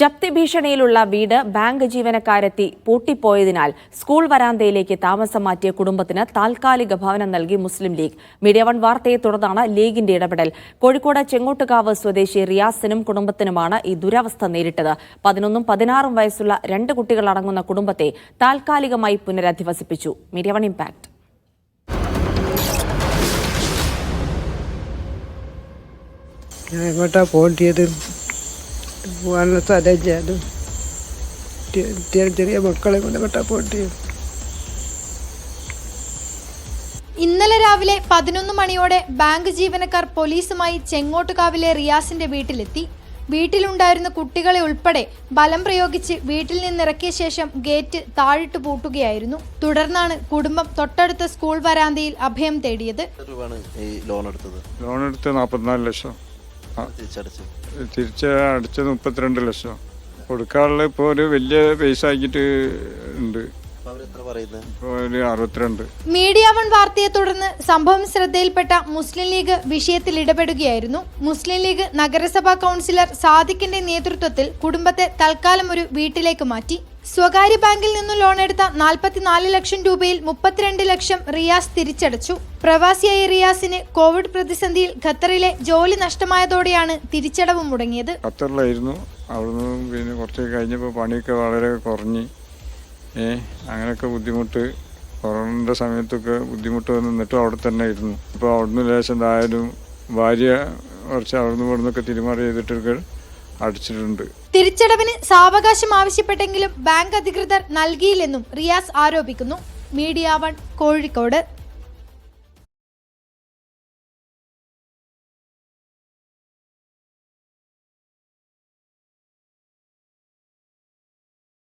ജപ്തി ഭീഷണിയിലുള്ള വീട് bank ജീവനക്കാരെത്തി പൂട്ടിപ്പോയതിനാൽ school വരാന്തയിലേക്ക് താമസം മാറ്റിയ കുടുംബത്തിന് താൽക്കാലിക ഭവനം നൽകി മുസ്ലിം ലീഗ്. മീഡിയ വൺ വാർത്തയെ തുടർന്നാണ് ലീഗിന്റെ ഇടപെടൽ. കോഴിക്കോട് ചെങ്ങോട്ടുകാവ് സ്വദേശി റിയാസിനും കുടുംബത്തിനുമാണ് ഈ ദുരവസ്ഥ നേരിട്ടത്. പതിനൊന്നും പതിനാറും വയസ്സുള്ള രണ്ട് കുട്ടികളടങ്ങുന്ന കുടുംബത്തെ താൽക്കാലികമായി പുനരധിവസിപ്പിച്ചു. Media one impact. ഞാൻ എങ്ങോട്ടാ പോകേണ്ടത് പോകാനുള്ള സ്ഥലം അത് ചെറിയ ചെറിയ മക്കളെ കൊണ്ട് എങ്ങോട്ടാ പോകേണ്ടത് ഇന്നലെ രാവിലെ പതിനൊന്ന് മണിയോടെ ബാങ്ക് ജീവനക്കാർ പോലീസുമായി ചെങ്ങോട്ടുകാവിലെ റിയാസിന്റെ വീട്ടിലെത്തി. വീട്ടിലുണ്ടായിരുന്ന കുട്ടികളെ ഉൾപ്പെടെ ബലം പ്രയോഗിച്ച് വീട്ടിൽ നിന്നിറക്കിയ ശേഷം ഗേറ്റ് താഴിട്ട് പൂട്ടുകയായിരുന്നു. തുടർന്നാണ് കുടുംബം തൊട്ടടുത്ത സ്കൂൾ വരാന്തയിൽ അഭയം തേടിയത്. ലോൺ എടുത്തത്? ലോൺ എടുത്ത് നാൽപ്പത്തിനാല് ലക്ഷം. തിരിച്ച് അടച്ചത് മുപ്പത്തിരണ്ട് ലക്ഷം. കൊടുക്കാനുള്ള ഇപ്പോൾ ഒരു വലിയ പൈസ ആക്കിയിട്ട് ഉണ്ട്. മീഡിയ വൺ വാർത്തയെ തുടർന്ന് സംഭവം ശ്രദ്ധയിൽപ്പെട്ട മുസ്ലിം ലീഗ് വിഷയത്തിൽ ഇടപെടുകയായിരുന്നു. മുസ്ലിം ലീഗ് നഗരസഭാ കൗൺസിലർ സാദിഖിന്റെ നേതൃത്വത്തിൽ കുടുംബത്തെ തൽക്കാലം ഒരു വീട്ടിലേക്ക് മാറ്റി. സ്വകാര്യ ബാങ്കിൽ നിന്നും ലോൺ എടുത്ത നാൽപ്പത്തിനാല് ലക്ഷം രൂപയിൽ മുപ്പത്തിരണ്ട് ലക്ഷം റിയാസ് തിരിച്ചടച്ചു. പ്രവാസിയായ റിയാസിന് കോവിഡ് പ്രതിസന്ധിയിൽ ഖത്തറിലെ ജോലി നഷ്ടമായതോടെയാണ് തിരിച്ചടവ് മുടങ്ങിയത്. ഖത്തറിലായിരുന്നു. അവിടുന്ന് പിന്നെ കുറച്ച് കഴിഞ്ഞപ്പോൾ പണിയൊക്കെ വളരെ കുറഞ്ഞ്. ഏ അങ്ങനെയൊക്കെ ബുദ്ധിമുട്ട്. കൊറോണന്റെ സമയത്തൊക്കെ ബുദ്ധിമുട്ട് വന്ന് അവിടെ തന്നെ ഇരുന്നു. ഇപ്പോൾ അവിടുന്ന് ലേശം എന്തായാലും ഭാര്യ കുറച്ച് അവിടുന്ന് ഇവിടുന്നൊക്കെ തിരുമാറി ചെയ്തിട്ടൊക്കെ അടിച്ചിട്ടുണ്ട്. തിരിച്ചടവിന് സാവകാശം ആവശ്യപ്പെട്ടെങ്കിലും ബാങ്ക് അധികൃതർ നൽകിയില്ലെന്നും റിയാസ് ആരോപിക്കുന്നു. Media one Kozhikode.